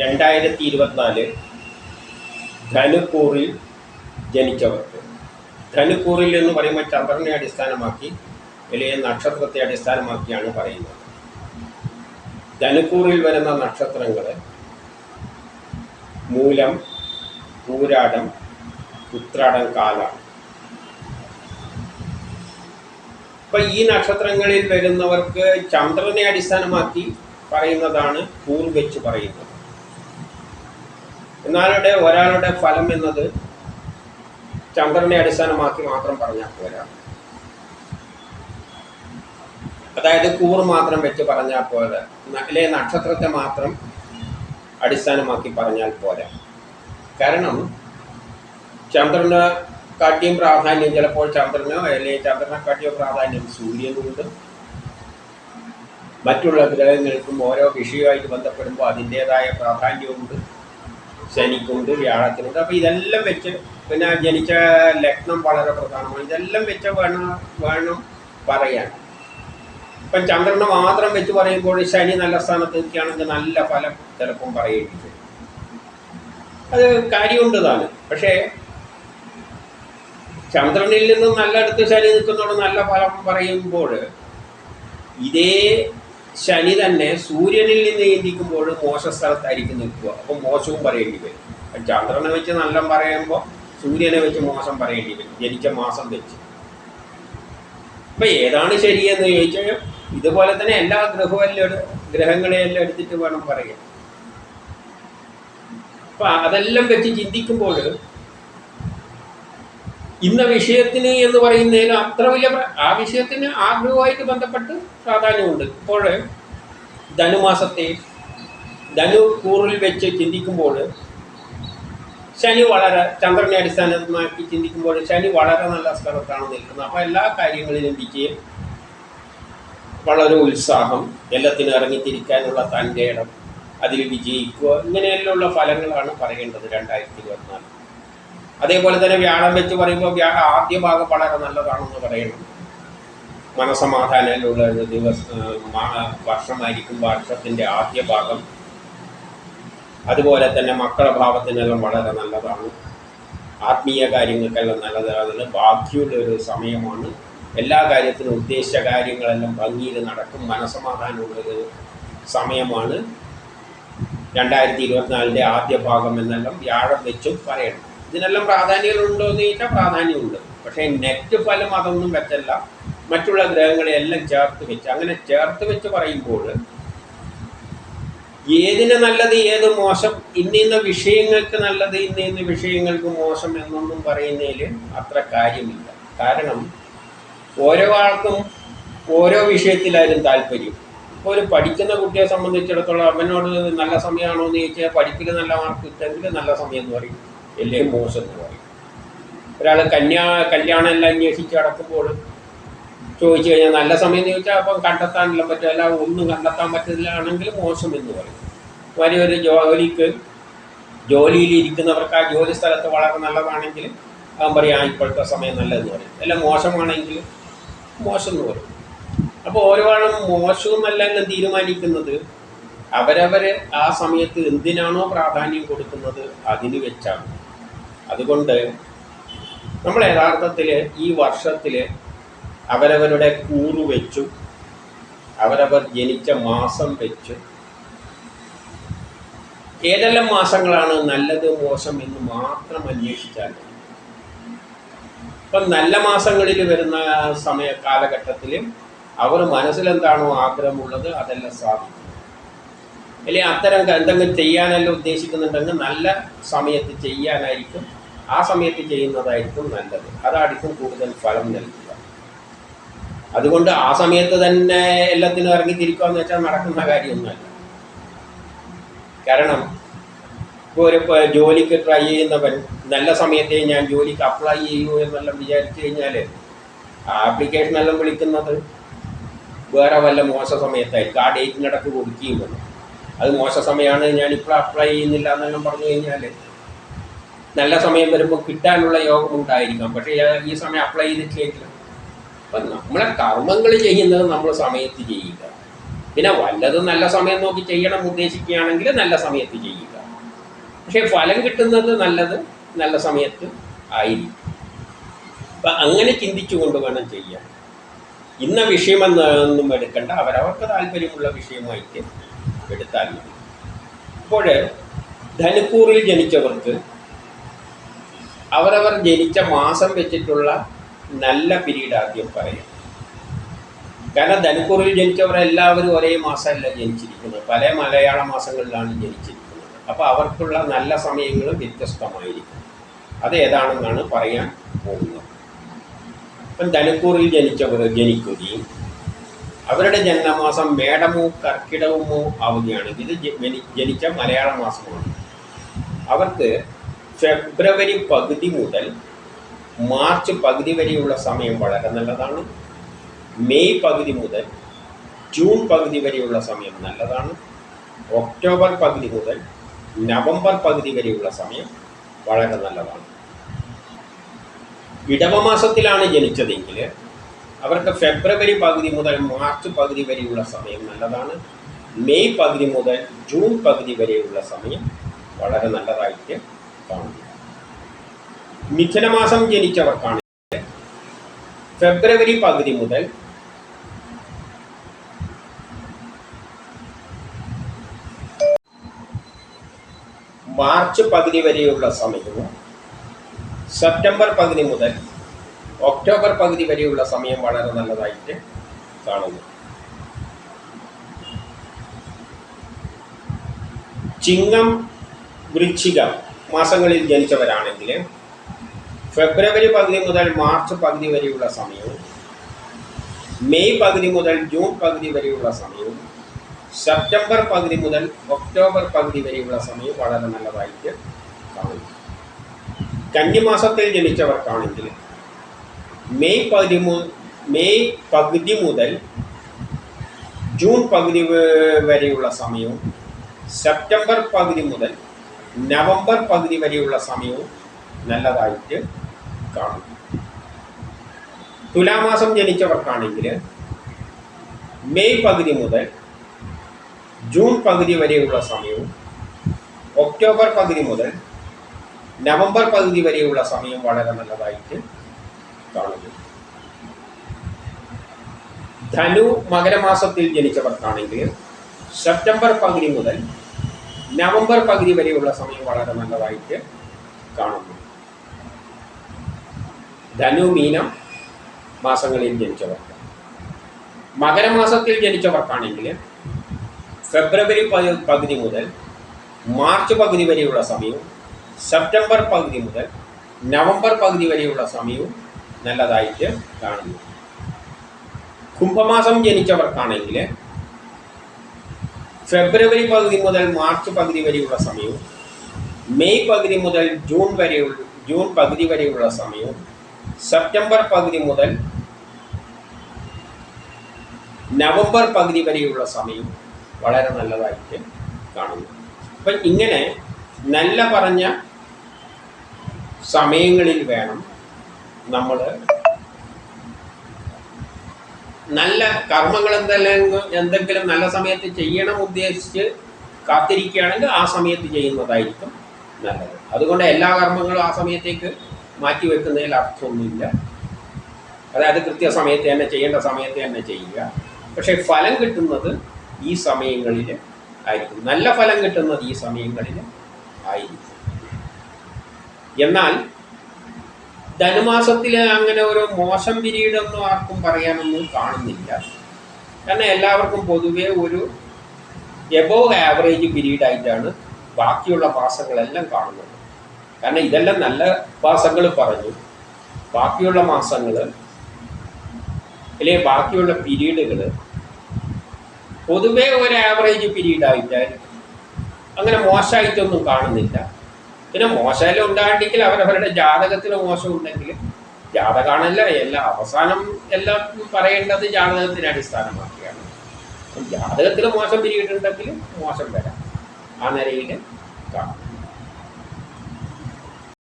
രണ്ടായിരത്തി ഇരുപത്തിനാല് ധനുക്കൂറിൽ ജനിച്ചവർക്ക്. ധനുക്കൂറിൽ എന്ന് പറയുമ്പോൾ ചന്ദ്രനെ അടിസ്ഥാനമാക്കി അല്ലെങ്കിൽ നക്ഷത്രത്തെ അടിസ്ഥാനമാക്കിയാണ് പറയുന്നത്. ധനുക്കൂറിൽ വരുന്ന നക്ഷത്രങ്ങൾ മൂലം പൂരാടം ഉത്രാടം കാലാണ് അപ്പം ഈ നക്ഷത്രങ്ങളിൽ വരുന്നവർക്ക് ചന്ദ്രനെ അടിസ്ഥാനമാക്കി പറയുന്നതാണ് കൂർ വെച്ച് പറയുന്നത്. എന്നാലുടെ ഒരാളുടെ ഫലം എന്നത് ചന്ദ്രനെ അടിസ്ഥാനമാക്കി മാത്രം പറഞ്ഞാൽ പോരാ. അതായത് കൂർ മാത്രം വെച്ച് പറഞ്ഞാൽ പോരാ. അല്ലെ നക്ഷത്രത്തെ മാത്രം അടിസ്ഥാനമാക്കി പറഞ്ഞാൽ പോരാ. കാരണം ചന്ദ്രന് കാട്ടിയും പ്രാധാന്യം ചിലപ്പോൾ ചന്ദ്രനോ അല്ലെങ്കിൽ ചന്ദ്രനെ കാട്ടിയോ പ്രാധാന്യം സൂര്യനുണ്ട്. മറ്റുള്ള ഗ്രഹങ്ങൾക്കും ഓരോ വിഷയമായിട്ട് ബന്ധപ്പെടുമ്പോൾ അതിന്റേതായ പ്രാധാന്യമുണ്ട് ശനിക്കുണ്ട് വ്യാഴത്തിനുണ്ട് അപ്പോൾ ഇതെല്ലാം വെച്ച് പിന്നെ ജനിച്ച ലഗ്നം വളരെ പ്രധാനമാണ്. ഇതെല്ലാം വെച്ച് വേണം വേണം പറയാൻ. ഇപ്പം ചന്ദ്രനെ മാത്രം വെച്ച് പറയുമ്പോൾ ശനി നല്ല സ്ഥാനത്ത് നിൽക്കുകയാണെങ്കിൽ നല്ല ഫലം ചിലപ്പം പറയേണ്ടി വരും അത് കാര്യമുണ്ട് താനും. പക്ഷേ ചന്ദ്രനിൽ നിന്നും നല്ലടുത്ത് ശനി നിൽക്കുന്നതോട് നല്ല ഫലം പറയുമ്പോൾ ഇതേ ശനി തന്നെ സൂര്യനിൽ നിന്ന് ചിന്തിക്കുമ്പോൾ മോശ സ്ഥലത്തായിരിക്കും നിൽക്കുക. അപ്പോൾ മോശവും പറയേണ്ടി വരും. ചന്ദ്രനെ വെച്ച് നല്ല പറയുമ്പോൾ സൂര്യനെ വെച്ച് മോശം പറയേണ്ടി വരും. ജനിച്ച മാസം വെച്ച്. അപ്പം ഏതാണ് ശരിയെന്ന് ചോദിച്ചാൽ ഇതുപോലെ തന്നെ എല്ലാ ഗ്രഹവും ഗ്രഹങ്ങളെയെല്ലാം എടുത്തിട്ട് വേണം പറയാൻ. അപ്പം അതെല്ലാം വെച്ച് ചിന്തിക്കുമ്പോൾ ഇന്ന വിഷയത്തിന് എന്ന് പറയുന്നതിന് അത്ര വലിയ ആ വിഷയത്തിന് ആഗ്രഹവുമായിട്ട് ബന്ധപ്പെട്ട് പ്രാധാന്യമുണ്ട്. ഇപ്പോൾ ധനുമാസത്തെ ധനു കൂറിൽ വെച്ച് ചിന്തിക്കുമ്പോൾ ശനി വളരെ ചന്ദ്രനെ അടിസ്ഥാനമാക്കി ചിന്തിക്കുമ്പോൾ ശനി വളരെ നല്ല സ്ഥലത്താണ് നിൽക്കുന്നത്. അപ്പോൾ എല്ലാ കാര്യങ്ങളിലും വിജയം വളരെ ഉത്സാഹം എല്ലാത്തിനും ഇറങ്ങിത്തിരിക്കാനുള്ള തന്റെ ഇടം അതിൽ വിജയിക്കുക ഇങ്ങനെയെല്ലാമുള്ള ഫലങ്ങളാണ് പറയേണ്ടത് രണ്ടായിരത്തി ഇരുപത്തിനാല്. അതേപോലെ തന്നെ വ്യാഴം വെച്ച് പറയുമ്പോൾ വ്യാഴം ആദ്യ ഭാഗം വളരെ നല്ലതാണെന്ന് പറയണം മനസമാധാനമുള്ള ഒരു ദിവസം വർഷമായിരിക്കും വർഷത്തിന്റെ ആദ്യ ഭാഗം. അതുപോലെ തന്നെ മക്കളുടെ ഭാവത്തിനെല്ലാം വളരെ നല്ലതാണ്. ആത്മീയ കാര്യങ്ങൾക്കെല്ലാം നല്ലതാണ് ബാക്കിയുള്ള ഒരു സമയമാണ്. എല്ലാ കാര്യത്തിനും ഉദ്ദേശിച്ച കാര്യങ്ങളെല്ലാം ഭംഗിയിൽ നടക്കും. മനസമാധാനമുള്ളൊരു സമയമാണ്. രണ്ടായിരത്തി ഇരുപത്തിനാലിന്റെ ആദ്യ ഭാഗം എന്നെല്ലാം വ്യാഴം വെച്ചും പറയണം. ഇതിനെല്ലാം പ്രാധാന്യങ്ങളുണ്ടോ എന്ന് ചോദിച്ചാൽ പ്രാധാന്യമുണ്ട്. പക്ഷേ നെറ്റ് ഫലം അതൊന്നും വെച്ചല്ല. മറ്റുള്ള ഗ്രഹങ്ങളെല്ലാം ചേർത്ത് വെച്ച്. അങ്ങനെ ചേർത്ത് വെച്ച് പറയുമ്പോൾ ഏതിന് നല്ലത് ഏത് മോശം ഇന്ന ഇന്ന വിഷയങ്ങൾക്ക് നല്ലത് ഇന്നിന്ന ഇന്ന വിഷയങ്ങൾക്ക് മോശം എന്നൊന്നും പറയുന്നതിൽ അത്ര കാര്യമില്ല. കാരണം ഓരോ ആൾക്കും ഓരോ വിഷയത്തിലായാലും താല്പര്യം. ഇപ്പോൾ ഒരു പഠിക്കുന്ന കുട്ടിയെ സംബന്ധിച്ചിടത്തോളം അവനോട് നല്ല സമയമാണോ എന്ന് ചോദിച്ചാൽ പഠിപ്പിൽ നല്ല മാർക്ക് കിട്ടുമെങ്കിൽ നല്ല സമയം എന്ന് പറയും. അല്ലെങ്കിൽ മോശം ഒരാൾ കന്യാ കല്യാണം എല്ലാം അന്വേഷിച്ച് നടക്കുമ്പോൾ ചോദിച്ചു കഴിഞ്ഞാൽ നല്ല സമയം എന്ന് ചോദിച്ചാൽ അപ്പം കണ്ടെത്താനെല്ലാം പറ്റില്ല ഒന്നും കണ്ടെത്താൻ പറ്റില്ലാണെങ്കിൽ മോശം എന്ന് പറയും. വലിയ ഒരു ജോലിക്ക് ജോലിയിൽ ഇരിക്കുന്നവർക്ക് ആ ജോലി സ്ഥലത്ത് വളരെ നല്ലതാണെങ്കിൽ അവൻ പറയും ഇപ്പോഴത്തെ സമയം നല്ലതെന്ന് പറയും. അല്ല മോശമാണെങ്കിൽ മോശം എന്ന് പറയും. അപ്പോൾ ഓരോ ആളും മോശവും നല്ലെന്ന് തീരുമാനിക്കുന്നത് അവരവർ ആ സമയത്ത് എന്തിനാണോ പ്രാധാന്യം കൊടുക്കുന്നത് അതിന് വെച്ചാണ്. അതുകൊണ്ട് നമ്മൾ യഥാർത്ഥത്തിൽ ഈ വർഷത്തിൽ അവരവരുടെ കൂറു വെച്ചു. അവരവർ ജനിച്ച മാസം വെച്ചു. ഏതെല്ലാം മാസങ്ങളാണ് നല്ലത് മോശം എന്ന് മാത്രം അന്വേഷിച്ചാൽ. ഇപ്പം നല്ല മാസങ്ങളിൽ വരുന്ന സമയ കാലഘട്ടത്തിൽ അവർ മനസ്സിലെന്താണോ ആഗ്രഹമുള്ളത് അതെല്ലാം സാധിക്കും. അല്ലെങ്കിൽ അത്തരം എന്തെങ്കിലും ചെയ്യാനെല്ലാം ഉദ്ദേശിക്കുന്നുണ്ടെങ്കിൽ നല്ല സമയത്ത് ചെയ്യാനായിരിക്കും. ആ സമയത്ത് ചെയ്യുന്നതായിരിക്കും നല്ലത്. അതായിരിക്കും കൂടുതൽ ഫലം നൽകുക. അതുകൊണ്ട് ആ സമയത്ത് തന്നെ എല്ലാത്തിനും ഇറങ്ങിത്തിരിക്കുക എന്ന് വെച്ചാൽ നടക്കുന്ന കാര്യമൊന്നുമല്ല. കാരണം ഇപ്പോൾ ഒരു ജോലിക്ക് ട്രൈ ചെയ്യുന്നവൻ നല്ല സമയത്തേ ഞാൻ ജോലിക്ക് അപ്ലൈ ചെയ്യൂ എന്നെല്ലാം വിചാരിച്ചു കഴിഞ്ഞാൽ ആപ്ലിക്കേഷനെല്ലാം വിളിക്കുന്നത് വേറെ വല്ല മോശ സമയത്തായിരിക്കും. ആ ഡേറ്റിനിടക്ക് കൊടുക്കുകയും അത് മോശ സമയമാണ് ഞാൻ ഇപ്പോൾ അപ്ലൈ ചെയ്യുന്നില്ല എന്നെല്ലാം പറഞ്ഞു കഴിഞ്ഞാൽ നല്ല സമയം വരുമ്പോൾ കിട്ടാനുള്ള യോഗം ഉണ്ടായിരിക്കാം പക്ഷേ ഈ സമയം അപ്ലൈ ചെയ്തിട്ടില്ല അപ്പം നമ്മളെ കർമ്മങ്ങൾ ചെയ്യുന്നത് നമ്മൾ സമയത്ത് ചെയ്യുക. പിന്നെ വല്ലതും നല്ല സമയം നോക്കി ചെയ്യണം ഉദ്ദേശിക്കുകയാണെങ്കിൽ നല്ല സമയത്ത് ചെയ്യുക. പക്ഷേ ഫലം കിട്ടുന്നത് നല്ലത് നല്ല സമയത്ത് ആയിരിക്കും. അപ്പം അങ്ങനെ ചിന്തിച്ചുകൊണ്ട് വേണം ചെയ്യാൻ. ഇന്ന വിഷയമെന്നൊന്നും എടുക്കണ്ട. അവരവർക്ക് താല്പര്യമുള്ള വിഷയമായിട്ട് എടുത്താൽ മതി. അപ്പോൾ ധനുക്കൂറിൽ ജനിച്ചവർക്ക് അവരവർ ജനിച്ച മാസം വെച്ചിട്ടുള്ള നല്ല പിരീഡ് ആദ്യം പറയും. കാരണം ധനുക്കൂറിൽ ജനിച്ചവരെല്ലാവരും ഒരേ മാസമല്ല ജനിച്ചിരിക്കുന്നത്. പല മലയാള മാസങ്ങളിലാണ് ജനിച്ചിരിക്കുന്നത്. അപ്പോൾ അവർക്കുള്ള നല്ല സമയങ്ങൾ വ്യത്യസ്തമായിരിക്കും. അത് ഏതാണെന്നാണ് പറയാൻ പോകുന്നത്. ഇപ്പം ധനുക്കൂറിൽ ജനിച്ചവർ ജനിക്കുകയും അവരുടെ ജന്മമാസം മേടമോ കർക്കിടകമോ ആവുകയാണ്. ഇത് ജനിച്ച മലയാള മാസമാണ്. അവർക്ക് ഫെബ്രുവരി പകുതി മുതൽ മാർച്ച് പകുതി വരെയുള്ള സമയം വളരെ നല്ലതാണ്. മെയ് പകുതി മുതൽ ജൂൺ പകുതി വരെയുള്ള സമയം നല്ലതാണ്. ഒക്ടോബർ പകുതി മുതൽ നവംബർ പകുതി വരെയുള്ള സമയം വളരെ നല്ലതാണ്. ഇടവമാസത്തിലാണ് ജനിച്ചതെങ്കിൽ അവർക്ക് ഫെബ്രുവരി പകുതി മുതൽ മാർച്ച് പകുതി വരെയുള്ള സമയം നല്ലതാണ്. മെയ് പകുതി മുതൽ ജൂൺ പകുതി വരെയുള്ള സമയം വളരെ നല്ലതായിട്ട് കാണുന്നു മിഥുനമാസം ജനിച്ചവർക്കാണ്. ഫെബ്രുവരി പകുതി മുതൽ മാർച്ച് പകുതി വരെയുള്ള സമയവും സെപ്റ്റംബർ പകുതി മുതൽ ഒക്ടോബർ പകുതി വരെയുള്ള സമയം വളരെ നല്ലതായിട്ട് കാണുന്നു. ചിങ്ങം വൃശ്ചിക മാസങ്ങളിൽ ജനിച്ചവരാണെങ്കിൽ ഫെബ്രുവരി പകുതി മുതൽ മാർച്ച് പകുതി വരെയുള്ള സമയവും മെയ് പകുതി മുതൽ ജൂൺ പകുതി വരെയുള്ള സമയവും സെപ്റ്റംബർ പകുതി മുതൽ ഒക്ടോബർ പകുതി വരെയുള്ള സമയം വളരെ നല്ലതായിട്ട് കാണും. കന്നിമാസത്തിൽ ജനിച്ചവർക്കാണെങ്കിൽ മെയ് പകുതി മെയ് പകുതി മുതൽ ജൂൺ പകുതി വരെയുള്ള സമയവും സെപ്റ്റംബർ പകുതി മുതൽ നവംബർ പകുതി വരെയുള്ള സമയവും നല്ലതായിട്ട് കാണും. തുലാമാസം ജനിച്ചവർക്കാണെങ്കിൽ മെയ് പകുതി മുതൽ ജൂൺ പകുതി വരെയുള്ള സമയവും ഒക്ടോബർ പകുതി മുതൽ നവംബർ പകുതി വരെയുള്ള സമയം വളരെ നല്ലതായിട്ട് കാണുന്നു ധനു മകരമാസത്തിൽ ജനിച്ചവർക്കാണെങ്കിൽ സെപ്റ്റംബർ പകുതി മുതൽ നവംബർ പകുതി വരെയുള്ള സമയം വളരെ നല്ലതായിട്ട് കാണുന്നു. ധനു മീനം മാസങ്ങളിൽ ജനിച്ചവർക്ക്. മകരമാസത്തിൽ ജനിച്ചവർക്കാണെങ്കിൽ ഫെബ്രുവരി പകുതി മുതൽ മാർച്ച് പകുതി വരെയുള്ള സമയവും സെപ്റ്റംബർ പകുതി മുതൽ നവംബർ പകുതി വരെയുള്ള സമയവും നല്ലതായിട്ട് കാണുന്നു. കുംഭമാസം ജനിച്ചവർക്കാണെങ്കിൽ ഫെബ്രുവരി പകുതി മുതൽ മാർച്ച് പകുതി വരെയുള്ള സമയവും മെയ് പകുതി മുതൽ ജൂൺ വരെ ജൂൺ പകുതി വരെയുള്ള സമയവും സെപ്റ്റംബർ പകുതി മുതൽ നവംബർ പകുതി വരെയുള്ള സമയവും വളരെ നല്ലതായിട്ട് കാണുന്നു. അപ്പം ഇങ്ങനെ നല്ല പറഞ്ഞ സമയങ്ങളിൽ വേണം നമ്മൾ നല്ല കർമ്മങ്ങൾ എന്തെല്ലാം എന്തെങ്കിലും നല്ല സമയത്ത് ചെയ്യണം ഉദ്ദേശിച്ച് കാത്തിരിക്കുകയാണെങ്കിൽ ആ സമയത്ത് ചെയ്യുന്നതായിരിക്കും നല്ലത്. അതുകൊണ്ട് എല്ലാ കർമ്മങ്ങളും ആ സമയത്തേക്ക് മാറ്റി വെക്കുന്നതിൽ അർത്ഥമൊന്നുമില്ല. അതായത് കൃത്യസമയത്ത് തന്നെ ചെയ്യേണ്ട സമയത്ത് തന്നെ ചെയ്യുക. പക്ഷേ ഫലം കിട്ടുന്നത് ഈ സമയങ്ങളിൽ ആയിരിക്കും. നല്ല ഫലം കിട്ടുന്നത് ഈ സമയങ്ങളിൽ ആയിരിക്കും. എന്നാൽ ധനുമാസത്തിൽ അങ്ങനെ ഒരു മോശം പിരീഡൊന്നും ആർക്കും പറയാനൊന്നും കാണുന്നില്ല. കാരണം എല്ലാവർക്കും പൊതുവെ ഒരു എബോവ് ആവറേജ് പീരീഡ് ആയിട്ടാണ് ബാക്കിയുള്ള മാസങ്ങളെല്ലാം കാണുന്നത്. കാരണം ഇതെല്ലാം നല്ല മാസങ്ങൾ പറഞ്ഞു. ബാക്കിയുള്ള മാസങ്ങൾ അല്ലെങ്കിൽ ബാക്കിയുള്ള പീരീഡുകൾ പൊതുവെ ഒരു ആവറേജ് പീരീഡ് ആയിട്ടായിരിക്കും അങ്ങനെ മോശമായിട്ടൊന്നും കാണുന്നില്ല. പിന്നെ മോശമല്ല ഉണ്ടായിട്ടെങ്കിൽ അവരവരുടെ ജാതകത്തിൽ മോശം ഉണ്ടെങ്കിൽ ജാതകമാണല്ല എല്ലാ അവസാനം എല്ലാം പറയേണ്ടത് ജാതകത്തിന് അടിസ്ഥാനമാക്കിയാണ്. ജാതകത്തിൽ മോശം പിരിയിട്ടുണ്ടെങ്കിൽ മോശം വരാം. ആ നിലയിൽ കാണും.